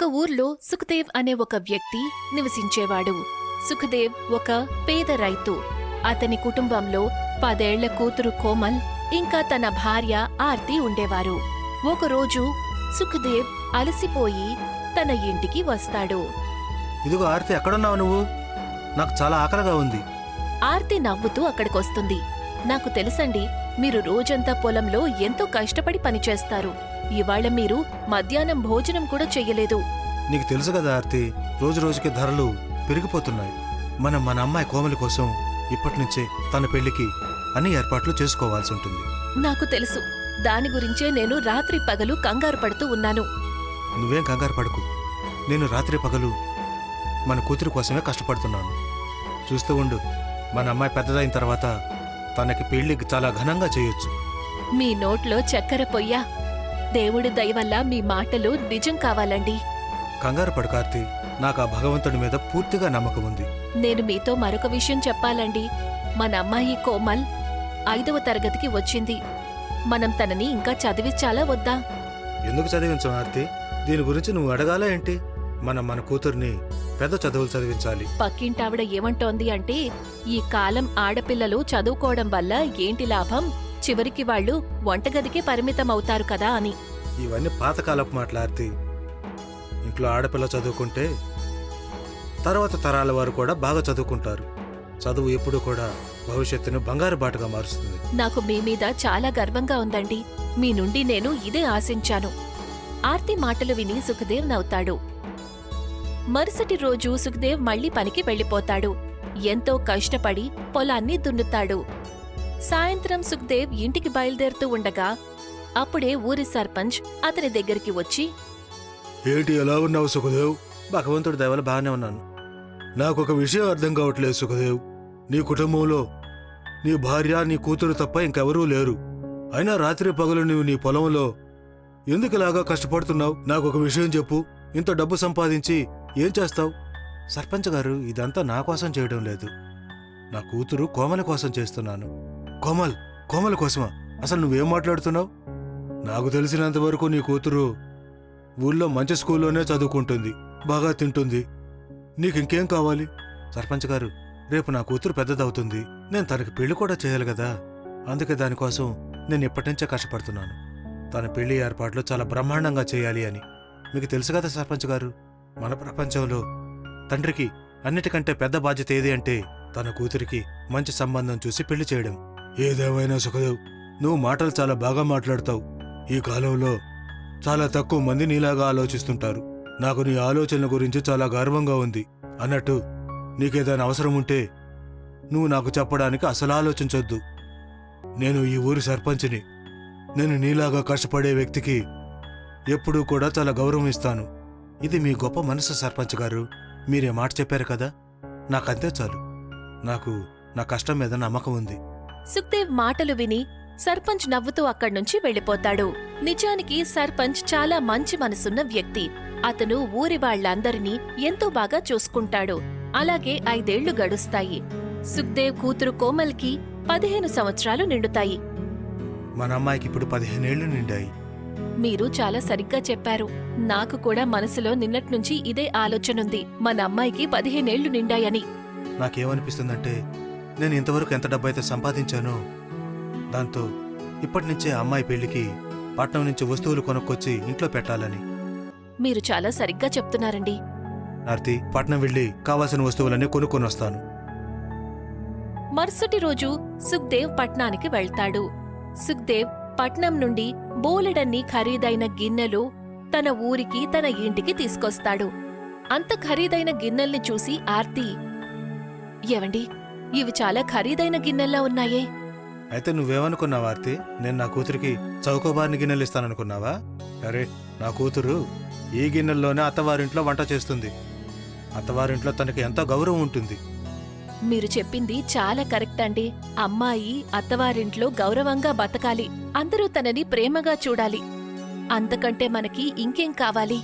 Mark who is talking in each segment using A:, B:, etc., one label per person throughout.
A: ఒక ఊర్లో సుఖదేవ్ అనే ఒక వ్యక్తి నివసించేవాడు. సుఖదేవ్ ఒక పేద రైతు. అతని కుటుంబంలో పదేళ్ళ కూతురు కోమల్ ఇంకా తన భార్య ఆర్తి ఉండేవారు. ఒకరోజు సుఖదేవ్ అలసిపోయి తన ఇంటికి వస్తాడు.
B: ఇదిగో ఆర్తి ఎక్కడున్నావు నువ్వు? నాకు చాలా ఆకలిగా ఉంది.
A: ఆర్తి నవ్వుతూ అక్కడికొస్తుంది. నాకు తెలుసండి మీరు రోజంతా పొలంలో ఎంతో కష్టపడి పనిచేస్తారు. ఇవాళ మీరు మధ్యాహ్నం భోజనం కూడా చెయ్యలేదు.
B: నీకు తెలుసు కదా ఆర్తి రోజు రోజుకి ధరలు పెరిగిపోతున్నాయి. మనం మన అమ్మాయి కోమలి కోసం ఇప్పటి నుంచే తన పెళ్ళికి అన్ని ఏర్పాట్లు చేసుకోవాల్సి ఉంటుంది.
A: నాకు తెలుసు. దాని గురించే నేను రాత్రి పగలు కంగారు పడుతూ ఉన్నాను.
B: నువ్వేం కంగారు పడకు. నేను రాత్రి పగలు మన కూతురు కోసమే కష్టపడుతున్నాను. చూస్తూ ఉండు మన అమ్మాయి పెద్దదైన తర్వాత తనకి పెళ్ళి చాలా ఘనంగా చేయొచ్చు.
A: మీ నోట్లో చక్కెర పొయ్యా. దేవుడి దయ వల్ల మీ మాటలు నిజం కావాలండి.
B: కంగారు పడు కార్తీ. నాకు ఆ భగవంతుడి మీద పూర్తిగా నమ్మకం ఉంది.
A: నేను మీతో మరొక విషయం చెప్పాలండి. మన అమ్మాయి కోమల్ ఐదవ తరగతికి వచ్చింది. మనం తనని ఇంకా చదివించాలా వద్దా?
B: ఎందుకు చదివించం ఆర్తి? దీని గురించి నువ్వు అడగాలా ఏంటి? మనం మన కూతుర్ని పెద్ద చదువులు చదివించాలి.
A: పక్కింటావిడ ఏమంటోంది అంటే ఈ కాలం ఆడపిల్లలు చదువుకోవడం వల్ల ఏంటి లాభం? చివరికి వాళ్ళు వంటగదికే పరిమితం అవుతారు కదా అని.
B: ఇవన్నీ పాతకాలపు మాట్లాడితే ఇంట్లో ఆడపిల్ల చదువుకుంటే తర్వాత తరాల వారు కూడా బాగా చదువుకుంటారు. చదువు ఎప్పుడు కూడా భవిష్యత్తును బంగారు బాటగా మారుస్తుంది.
A: నాకు మీ మీద చాలా గర్వంగా ఉందండి. మీ నుండి నేను ఇదే ఆశించాను. ఆర్తి మాటలు విని సుఖదేవ్ నవ్వుతాడు. మరుసటి రోజు సుఖదేవ్ మళ్ళీ పనికి వెళ్ళిపోతాడు. ఎంతో కష్టపడి పొలాన్ని దున్నుతాడు. సాయంత్రం సుఖదేవ్ ఇంటికి బయలుదేరుతూ ఉండగా అప్పుడే ఊరి సర్పంచ్ అతని దగ్గరికి వచ్చి
B: ఏంటి ఎలా ఉన్నావు సుఖదేవ్? భగవంతుడి దయవల్ల బాగానే ఉన్నాను. నాకు ఒక విషయం అర్థం కావట్లేదు సుఖదేవ్. నీ కుటుంబంలో నీ భార్య నీ కూతురు తప్ప ఇంకెవరూ లేరు. అయినా రాత్రి పగలు నువ్వు నీ పొలంలో ఎందుకు ఇలాగా కష్టపడుతున్నావు? నాకు ఒక విషయం చెప్పు. ఇంత డబ్బు సంపాదించి ఏం చేస్తావు? సర్పంచ్ గారు ఇదంతా నా కోసం చేయడం లేదు. నా కూతురు కోమల కోసం చేస్తున్నాను. కోమల్ కోమల కోసమా? అసలు నువ్వేం మాట్లాడుతున్నావు? నాకు తెలిసినంత వరకు నీ కూతురు ఊళ్ళో మంచి స్కూల్లోనే చదువుకుంటుంది బాగా తింటుంది. నీకు ఇంకేం కావాలి? సర్పంచ్ గారు రేపు నా కూతురు పెద్దదవుతుంది. నేను తనకి పెళ్ళి కూడా చేయాలి కదా? అందుకే దానికోసం నేను ఇప్పటి నుంచే కష్టపడుతున్నాను. తన పెళ్ళి ఏర్పాట్లు చాలా బ్రహ్మాండంగా చేయాలి అని. మీకు తెలుసు కదా సర్పంచ్ గారు మన ప్రపంచంలో తండ్రికి అన్నిటికంటే పెద్ద బాధ్యత ఏది అంటే తన కూతురికి మంచి సంబంధం చూసి పెళ్ళి చేయడం. ఏదేమైనా సుఖదేవ్ నువ్వు మాటలు చాలా బాగా మాట్లాడతావు. ఈ కాలంలో చాలా తక్కువ మంది నీలాగా ఆలోచిస్తుంటారు. నాకు నీ ఆలోచనల గురించి చాలా గర్వంగా ఉంది. అన్నట్టు నీకేదైనా అవసరం ఉంటే నువ్వు నాకు చెప్పడానికి అసలు ఆలోచించొద్దు. నేను ఈ ఊరి సర్పంచిని. నేను నీలాగా కష్టపడే వ్యక్తికి ఎప్పుడూ కూడా చాలా గౌరవం ఇస్తాను. ఇది మీ గొప్ప మనసు సర్పంచ్ గారు. మీరే మాట చెప్పారు కదా? నాకంతే చాలు. నాకు నా కష్టం మీద నమ్మకం ఉంది.
A: సుఖ్దేవ్ మాటలు విని సర్పంచ్ నవ్వుతూ అక్కడ్నుంచి వెళ్ళిపోతాడు. నిజానికి సర్పంచ్ చాలా మంచి మనసున్న వ్యక్తి. అతను ఊరి వాళ్ళందరినీ ఎంతో బాగా చూసుకుంటాడు. అలాగే ఐదేళ్ళు గడుస్తాయి. సుఖ్దేవ్ కూతురు కోమల్కి పదిహేను సంవత్సరాలు నిండుతాయి.
B: మన అమ్మాయికి ఇప్పుడు పదిహేనేళ్ళు నిండాయి.
A: మీరు చాలా సరిగ్గా చెప్పారు. నాకు కూడా మనసులో నిన్నట్నుంచి ఇదే ఆలోచనుంది. మన అమ్మాయికి పదిహేనేళ్ళు నిండాయని.
B: నాకేమనిపిస్తుందంటే నేను ఇంతవరకు ఎంత డబ్బైతే సంపాదించానో దాంతో ఇప్పటి నుంచే అమ్మాయి పెళ్ళికి పట్నం నుంచి వస్తువులు కొనుక్కొచ్చి ఇంట్లో పెట్టాలని.
A: మీరు చాలా సరిగ్గా చెప్తున్నారండి.
B: ఆర్తి పట్నం వెళ్ళి కావాల్సిన వస్తువులన్నీ కొనుక్కొని వస్తాను.
A: మరుసటి రోజు సుఖ్దేవ్ పట్నానికి వెళ్తాడు. సుఖ్దేవ్ పట్నం నుండి బోలెడన్ని ఖరీదైన గిన్నెలు తన ఊరికి తన ఇంటికి తీసుకొస్తాడు. అంత ఖరీదైన గిన్నెల్ని చూసి ఆర్తి ఏవండి ఇవి చాలా ఖరీదైన గిన్నెల్లా ఉన్నాయే.
B: అయితే నువ్వేమనుకున్నావా ఆర్తి? నేను నా కూతురికి చౌకబారిని గిన్నెలు ఇస్తాననుకున్నావా? అరే నా కూతురు ఈ గిన్నెల్లోనే అత్తవారింట్లో వంట చేస్తుంది. అత్తవారింట్లో తనకి ఎంతో గౌరవం ఉంటుంది.
A: మీరు చెప్పింది చాలా కరెక్ట్ అండి. అమ్మాయి అత్తవారింట్లో గౌరవంగా బతకాలి. అందరూ తనని ప్రేమగా చూడాలి. అంతకంటే మనకి ఇంకేం కావాలి?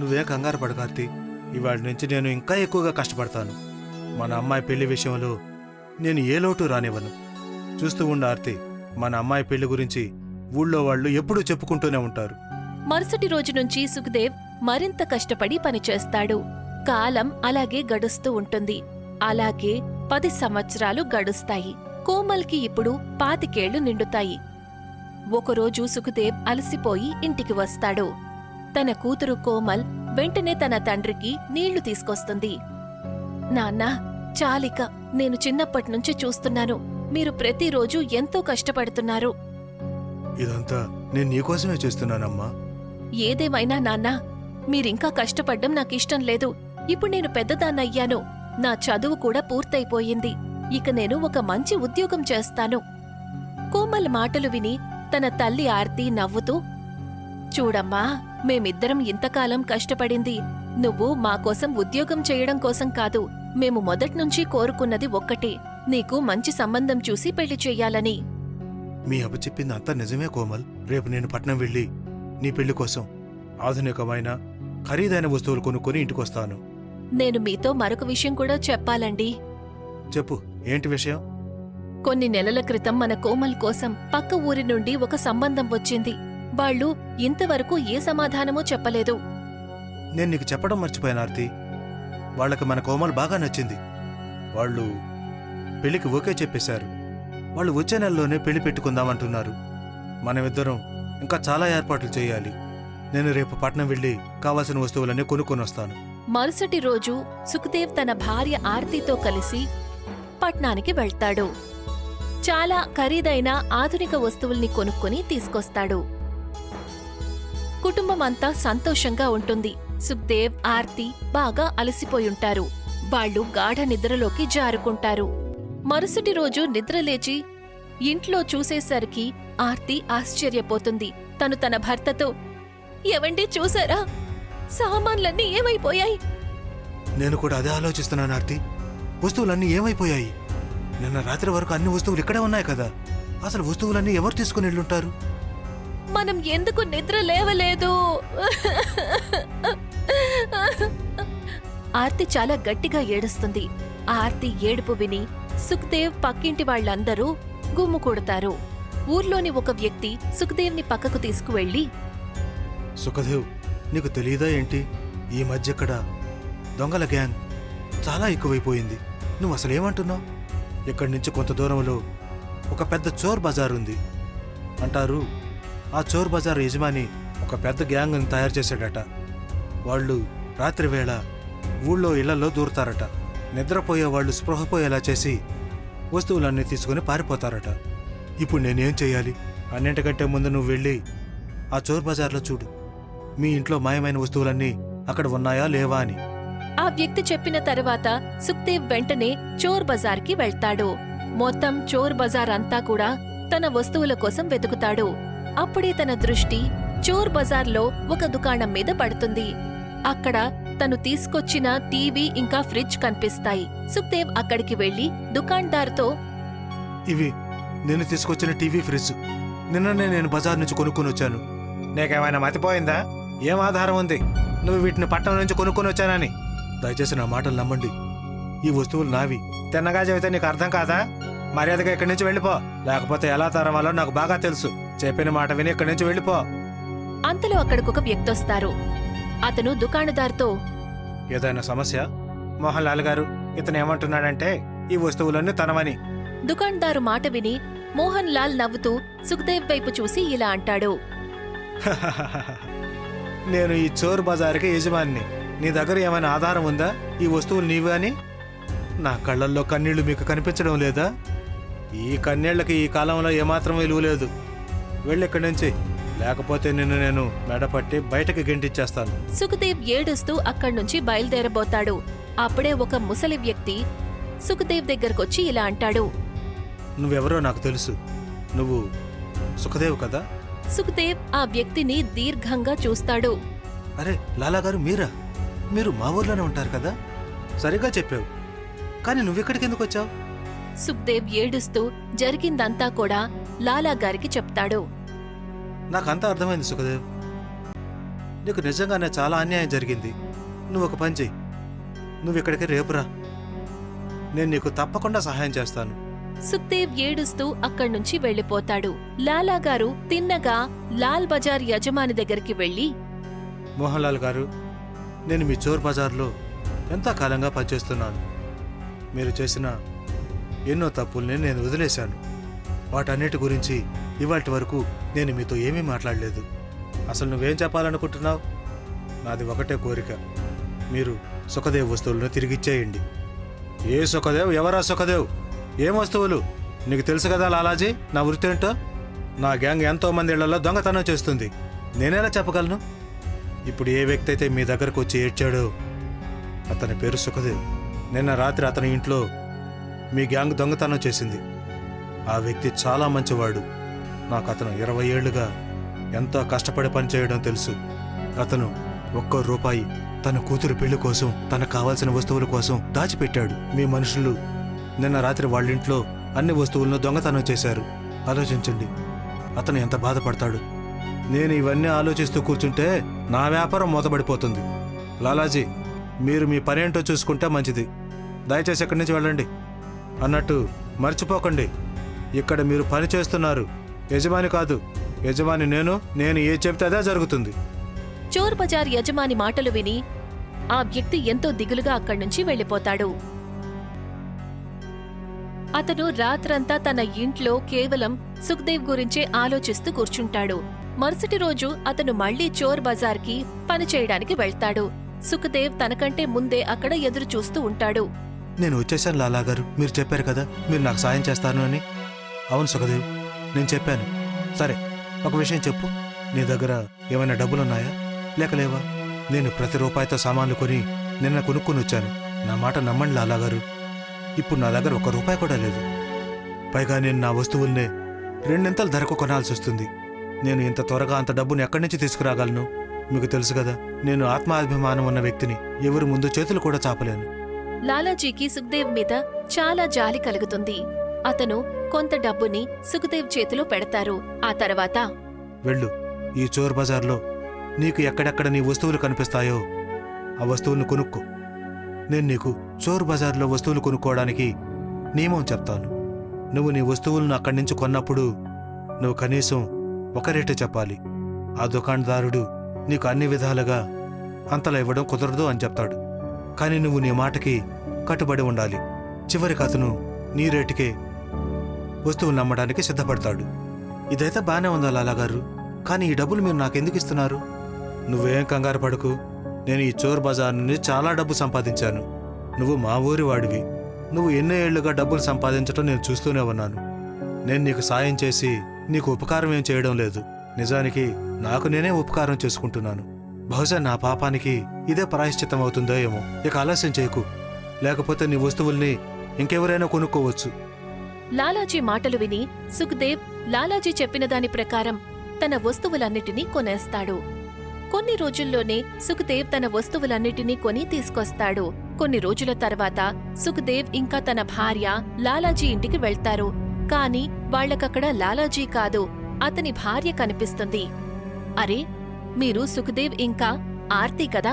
B: నువ్వేం కంగారు పడు కార్తీ ఇవాటి నుంచి నేను ఇంకా ఎక్కువగా కష్టపడతాను. మన అమ్మాయి పెళ్ళి విషయంలో నేను ఏ లోటు రానివ్వను. చూస్తూ ఉండ ఆర్తి మన అమ్మాయి పెళ్ళి గురించి ఊళ్ళో వాళ్ళు ఎప్పుడూ చెప్పుకుంటూనే ఉంటారు.
A: మరుసటి రోజు నుంచి సుఖదేవ్ మరింత కష్టపడి పనిచేస్తాడు. కాలం అలాగే గడుస్తూ ఉంటుంది. అలాగే పది సంవత్సరాలు గడుస్తాయి. కోమల్కి ఇప్పుడు పాతికేళ్ళు నిండుతాయి. ఒకరోజు సుఖదేవ్ అలసిపోయి ఇంటికి వస్తాడు. తన కూతురు కోమల్ వెంటనే తన తండ్రికి నీళ్ళు తీసుకొస్తుంది. నాన్నా చాలిక నేను చిన్నప్పట్నుంచి చూస్తున్నాను. మీరు ప్రతిరోజు ఎంతో కష్టపడుతున్నారు.
B: ఇదంతా నేను నీకోసమే చేస్తున్నానమ్మా.
A: ఏదేమైనా నాన్నా మీరింకా కష్టపడ్డం నాకిష్టం లేదు. ఇప్పుడు నేను పెద్దదాన్నయ్యాను. నా చదువు కూడా పూర్తయిపోయింది. ఇక నేను ఒక మంచి ఉద్యోగం చేస్తాను. కోమల్ మాటలు విని తన తల్లి ఆర్తి నవ్వుతూ చూడమ్మా మేమిద్దరం ఇంతకాలం కష్టపడింది. నువ్వు మా కోసం ఉద్యోగం చేయడం కోసం కాదు. మేము మొదట్నుంచి కోరుకున్నది ఒక్కటే. నీకు మంచి సంబంధం చూసి పెళ్ళి చెయ్యాలని.
B: మీ అబ్బ చెప్పింది అంతా నిజమే కోమల్. రేపు నేను పట్నం వెళ్ళి నీ పెళ్ళి కోసం ఆధునికమైన ఖరీదైన వస్తువులు కొనుక్కొని ఇంటికొస్తాను.
A: నేను మీతో మరొక విషయం కూడా చెప్పాలండి.
B: చెప్పు ఏంటి విషయం?
A: కొన్ని నెలల క్రితం మన కోమల్ కోసం పక్క ఊరి నుండి ఒక సంబంధం వచ్చింది. వాళ్ళు ఇంతవరకు ఏ సమాధానమూ చెప్పలేదు.
B: నేను నీకు చెప్పడం మర్చిపోయాను ఆర్తి. వాళ్ళకి మన కోమల్ బాగా నచ్చింది. వాళ్ళు పెళ్ళికి ఓకే చెప్పేశారు. వాళ్ళు వచ్చే నెలలోనే పెళ్ళి పెట్టుకుందామంటున్నారు. మనమిద్దరం ఇంకా చాలా ఏర్పాట్లు చేయాలి. నేను రేపు పట్నం వెళ్ళి కావాల్సిన వస్తువులన్నీ కొనుక్కొని వస్తాను
A: మరుసటి రోజు సుఖదేవ్ తన భార్య ఆర్తితో కలిసి పట్నానికి వెళ్తాడు. చాలా ఖరీదైన ఆధునిక వస్తువుల్ని కొనుక్కొని తీసుకొస్తాడు. కుటుంబమంతా సంతోషంగా ఉంటుంది. సుఖ్దేవ్ ఆర్తి బాగా అలసిపోయుంటారు. వాళ్ళు గాఢ నిద్రలోకి జారుకుంటారు. మరుసటి రోజు నిద్రలేచి ఇంట్లో చూసేసరికి ఆర్తి ఆశ్చర్యపోతుంది. తను తన భర్తతో ఎవండి చూసారా? సామాన్లన్నీ ఏమైపోయాయి?
B: నేను కూడా అదే ఆలోచిస్తున్నాను ఆర్తి. వస్తువులన్నీ ఏమైపోయాయి? నిన్న రాత్రి వరకు అన్ని వస్తువులు ఇక్కడే ఉన్నాయి కదా. అసలు వస్తువులన్నీ ఎవరు తీసుకుని వెళ్ళుంటారు?
A: మనం ఎందుకు నిద్ర లేవలేదు? ఆర్తి చాలా గట్టిగా ఏడుస్తుంది. ఆ ఆర్తి ఏడుపు విని సుఖ్దేవ్ పక్కింటి వాళ్ళందరూ గుమ్ము కొడతారు. ఊర్లోని ఒక వ్యక్తి సుఖ్దేవ్ని పక్కకు తీసుకువెళ్ళి
B: సుఖదేవ్ నీకు తెలియదా ఏంటి? ఈ మధ్య ఇక్కడ దొంగల గ్యాంగ్ చాలా ఎక్కువైపోయింది. నువ్వు అసలేమంటున్నావు ఇక్కడి నుంచి కొంత దూరంలో ఒక పెద్ద చోర్ బజార్ ఉంది. అంటారు ఆ చోర్ బజార్ యజమాని ఒక పెద్ద గ్యాంగ్ని తయారు చేశాడట. వాళ్ళు రాత్రివేళ ఊళ్ళో ఇళ్ళలో దూరుతారట. నిద్రపోయే వాళ్ళు స్పృహపోయేలా చేసి వస్తువులన్నీ తీసుకుని పారిపోతారట. ఇప్పుడు నేనేం చెయ్యాలి అన్నింటికంటే ముందు నువ్వు వెళ్ళి ఆ చోర్ బజార్లో చూడు. మీ ఇంట్లో మాయమైన వస్తువులన్నీ అక్కడ ఉన్నాయా లేవా అని.
A: ఆ వ్యక్తి చెప్పిన తర్వాత సుఖ్దేవ్ వెంటనే చోర్ బజార్కి వెళ్తాడు. మొత్తం చోర్ బజార్ అంతా కూడా తన వస్తువుల కోసం వెతుకుతాడు. అప్పుడే తన దృష్టి చోర్ బజార్లో ఒక దుకాణం మీద పడుతుంది. అక్కడ తను తీసుకొచ్చిన టీవీ ఇంకా ఫ్రిడ్జ్ కనిపిస్తాయి. సుఖ్దేవ్ అక్కడికి వెళ్ళి దుకాణ్దార్తో
B: ఇవి నేను తీసుకొచ్చిన టీవీ ఫ్రిడ్జ్. నిన్ననే నేను బజార్ నుంచి కొనుక్కొని వచ్చాను. నీకేమైనా మతిపోయిందా? ఏం ఆధారం ఉంది? నువ్వు వీటిని పట్టణం నుంచి కొనుక్కొని వచ్చానని. దయచేసి నా మాటలు నమ్మండి. ఈ వస్తువులు నావి. తిన్నగా చెబితే నీకు అర్థం కాదా? మర్యాదగా ఇక్కడి నుంచి వెళ్ళిపో. లేకపోతే ఎలా తరవాలో నాకు బాగా తెలుసు. చెప్పిన మాట విని ఇక్కడి నుంచి వెళ్ళిపో.
A: అంతలో అక్కడికొక వ్యక్తొస్తారు. అతను దుకాణదార్తో
B: ఏదైనా సమస్య? మోహన్ లాల్ గారు ఇతను ఏమంటున్నాడంటే ఈ వస్తువులన్నీ తనవని.
A: దుకాణదారు మాట విని మోహన్ లాల్ నవ్వుతూ సుఖ్దేవ్ వైపు చూసి ఇలా అంటాడు.
B: నేను ఈ చోర్ బజార్కి యజమాని నీ దగ్గర ఏమైనా ఆధారం ఉందా? ఈ వస్తువులు నీవే అని? నా కళ్ళల్లో కన్నీళ్ళు మీకు కనిపించడం లేదా? ఈ కన్నీళ్ళకి ఈ కాలంలో ఏమాత్రం విలువ లేదు. వెళ్ళి ఇక్కడి నుంచి లేకపోతే నిన్ను నేను మెడపట్టి బయటకి గెంటిచ్చేస్తాను.
A: సుఖదేవ్ ఏడుస్తూ అక్కడ్నుంచి బయలుదేరబోతాడు. అప్పుడే ఒక ముసలి వ్యక్తి సుఖదేవ్ దగ్గరకొచ్చి ఇలా అంటాడు.
B: నువ్వెవరో నాకు తెలుసు. నువ్వు సుఖదేవ్ కదా?
A: సుఖదేవ్ ఆ వ్యక్తిని దీర్ఘంగా చూస్తాడు.
B: అరే లాలా గారు మీరా? మీరు మా ఊర్లోనే ఉంటారు కదా? సరిగ్గా చెప్పావు. కానీ నువ్వెక్కడికి ఎందుకు వచ్చావు?
A: సుఖ్దేవ్ ఏడుస్తూ జరిగిందంతా కూడా లాలా గారికి చెప్తాడు.
B: నాకంతా అర్థమైంది సుఖదేవ్. నీకు నిజంగానే చాలా అన్యాయం జరిగింది. నువ్వు ఒక పని చెయ్యి. నువ్వు ఇక్కడికి రేపురా నేను నీకు తప్పకుండా సహాయం చేస్తాను.
A: సుఖ్దేవ్ ఏడుస్తూ అక్కడ్నుంచి వెళ్ళిపోతాడు లాలా గారు తిన్నగా లాల్ బజార్ యజమాని దగ్గరికి వెళ్ళి
B: మోహన్ లాల్ గారు నేను మీ చోర్ బజార్లో ఎంతో కాలంగా పనిచేస్తున్నాను. మీరు చేసిన ఎన్నో తప్పుల్ని నేను వదిలేశాను. వాటన్నిటి గురించి ఇవాటి వరకు నేను మీతో ఏమీ మాట్లాడలేదు. అసలు నువ్వేం చెప్పాలనుకుంటున్నావు? నాది ఒకటే కోరిక. మీరు సుఖదేవ్ వస్తువులను తిరిగిచ్చేయండి ఏ సుఖదేవ్? ఎవరా సుఖదేవ్? ఏం వస్తువులు? నీకు తెలుసు కదా లాలాజీ నా వృత్తి ఏంటో? నా గ్యాంగ్ ఎంతో మంది ఇళ్ళలో దొంగతనం చేస్తుంది. నేనెలా చెప్పగలను? ఇప్పుడు ఏ వ్యక్తి అయితే మీ దగ్గరకు వచ్చి ఏడ్చాడో అతని పేరు సుఖదేవ్. నిన్న రాత్రి అతని ఇంట్లో మీ గ్యాంగ్ దొంగతనం చేసింది. ఆ వ్యక్తి చాలా మంచివాడు. నాకు అతను ఇరవై ఏళ్ళుగా ఎంతో కష్టపడి పనిచేయడం తెలుసు. అతను ఒక్క రూపాయి తన కూతురు పెళ్ళి కోసం తనకు కావాల్సిన వస్తువుల కోసం దాచిపెట్టాడు. మీ మనుషులు నిన్న రాత్రి వాళ్ళింట్లో అన్ని వస్తువులను దొంగతనం చేశారు. ఆలోచించండి. అతను ఎంత బాధపడతాడు? నేను ఇవన్నీ ఆలోచిస్తూ కూర్చుంటే నా వ్యాపారం మూతబడిపోతుంది. లాలాజీ మీరు మీ పని ఏంటో చూసుకుంటే మంచిది. దయచేసి ఎక్కడి నుంచి వెళ్ళండి? అన్నట్టు మర్చిపోకండి. ఇక్కడ మీరు పని చేస్తున్నారు. యజమాని కాదు. యజమాని నేను నేను ఏ చెప్తే అదే జరుగుతుంది.
A: చోర్ బజార్ యజమాని మాటలు విని ఆ వ్యక్తి ఎంతో దిగులుగా అక్కడ్నుంచి వెళ్ళిపోతాడు. అతను రాత్రంతా తన ఇంట్లో కేవలం సుఖ్దేవ్ గురించే ఆలోచిస్తూ కూర్చుంటాడు. మరుసటి రోజు అతను మళ్ళీ చోర్ బజార్కి పనిచేయడానికి వెళ్తాడు. సుఖ్దేవ్ తనకంటే ముందే అక్కడ ఎదురు చూస్తూ ఉంటాడు.
B: నేను వచ్చేసాను లాలా గారు. మీరు చెప్పారు కదా మీరు నాకు సాయం చేస్తాను అని. అవును సుఖదేవ్. నేను చెప్పాను. సరే ఒక విషయం చెప్పు. నీ దగ్గర ఏమైనా డబ్బులున్నాయా? లేక లేవా? నేను ప్రతి రూపాయితో సామాన్లు కొని నిన్న కొనుక్కొని వచ్చాను. నా మాట నమ్మండి లాలాగారు ఇప్పుడు నా దగ్గర ఒక రూపాయి కూడా లేదు. పైగా నేను నా వస్తువుల్నే రెండింతలు ధరకు కొనాల్సి వస్తుంది. నేను ఇంత త్వరగా అంత డబ్బును ఎక్కడి నుంచి తీసుకురాగలను? మీకు తెలుసు కదా నేను ఆత్మాభిమానం ఉన్న వ్యక్తిని ఎవరి ముందు చేతులు కూడా చాపలేను.
A: లాలాజీకి సుఖ్దేవ్ మీద చాలా జాలి కలుగుతుంది. అతను కొంత డబ్బుని సుఖదేవ్ చేతిలో పెడతారు. ఆ తర్వాత
B: వెళ్ళు. ఈ చోర్ బజార్లో నీకు ఎక్కడెక్కడ నీ వస్తువులు కనిపిస్తాయో ఆ వస్తువులను కొనుక్కో. నేను నీకు చోర్ బజార్లో వస్తువులు కొనుక్కోవడానికి నియమం చెప్తాను. నువ్వు నీ వస్తువులను అక్కడి నుంచి కొన్నప్పుడు నువ్వు కనీసం ఒక రేటు చెప్పాలి. ఆ దుకాణదారుడు నీకు అన్ని విధాలుగా అంతలా ఇవ్వడం కుదరదు అని చెప్తాడు. కానీ నువ్వు నీ మాటకి కట్టుబడి ఉండాలి. చివరికి అతను నీ రేటుకే వస్తువులు నమ్మడానికి సిద్ధపడతాడు. ఇదైతే బాగానే ఉందా లాలాగారు కానీ ఈ డబ్బులు మీరు నాకెందుకు ఇస్తున్నారు? నువ్వేం కంగారు పడకు. నేను ఈ చోర్ బజార్ నుండి చాలా డబ్బు సంపాదించాను. నువ్వు మా ఊరి వాడివి. నువ్వు ఎన్నో ఏళ్ళుగా డబ్బులు సంపాదించడం నేను చూస్తూనే ఉన్నాను. నేను నీకు సాయం చేసి నీకు ఉపకారం ఏం చేయడం లేదు. నిజానికి నాకు నేనే ఉపకారం చేసుకుంటున్నాను. బహుశా నా పాపానికి ఇదే ప్రాయశ్చిత్తం అవుతుందో ఏమో. ఇక ఆలస్యం చేయకు. లేకపోతే నీ వస్తువుల్ని ఇంకెవరైనా కొనుక్కోవచ్చు.
A: లాలాజీ మాటలు విని సుఖ్దేవ్ లాలాజీ చెప్పిన దాని ప్రకారం తన వస్తువులన్నిటినీ కొనేస్తాడు. కొన్ని రోజుల్లోనే సుఖ్దేవ్ తన వస్తువులన్నిటినీ కొని తీసుకొస్తాడు. కొన్ని రోజుల తర్వాత సుఖ్దేవ్ ఇంకా తన భార్య లాలాజీ ఇంటికి వెళ్తారు. కాని వాళ్ళకక్కడ లాలాజీ కాదు అతని భార్య కనిపిస్తుంది. అరే మీరు సుఖ్దేవ్ ఇంకా ఆర్తి కదా?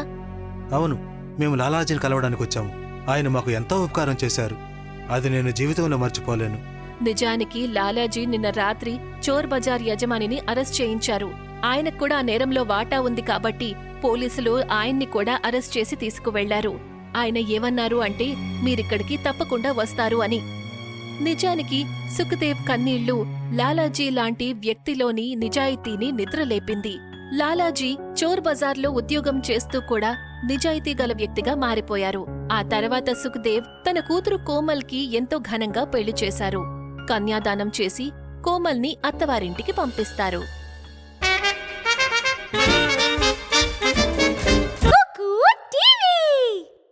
B: అవును మేము లాలాజీని కలవడానికి వచ్చాము. ఆయన మాకు ఎంతో ఉపకారం చేశారు. అది నేను జీవితంలో మర్చిపోలేను.
A: నిజానికి లాలాజీ నిన్న రాత్రి చోర్ బజార్ యజమానిని అరెస్ట్ చేయించారు. ఆయనకు కూడా ఆ నేరంలో వాటా ఉంది కాబట్టి పోలీసులు ఆయన్ని కూడా అరెస్ట్ చేసి తీసుకువెళ్ళారు. ఆయన ఏమన్నారు అంటే మీరిక్కడికి తప్పకుండా వస్తారు అని. నిజానికి సుఖదేవ్ కన్నీళ్ళు లాలాజీ లాంటి వ్యక్తిలోని నిజాయితీని నిద్రలేపింది. లాలాజీ చోర్ బజార్లో ఉద్యోగం చేస్తూ కూడా నిజాయితీ గల వ్యక్తిగా మారిపోయారు. ఆ తర్వాత సుఖదేవ్ తన కూతురు కోమల్కి ఎంతో ఘనంగా పెళ్ళి చేశారు. కన్యాదానం చేసి కోమల్ని అత్తవారింటికి పంపిస్తారు.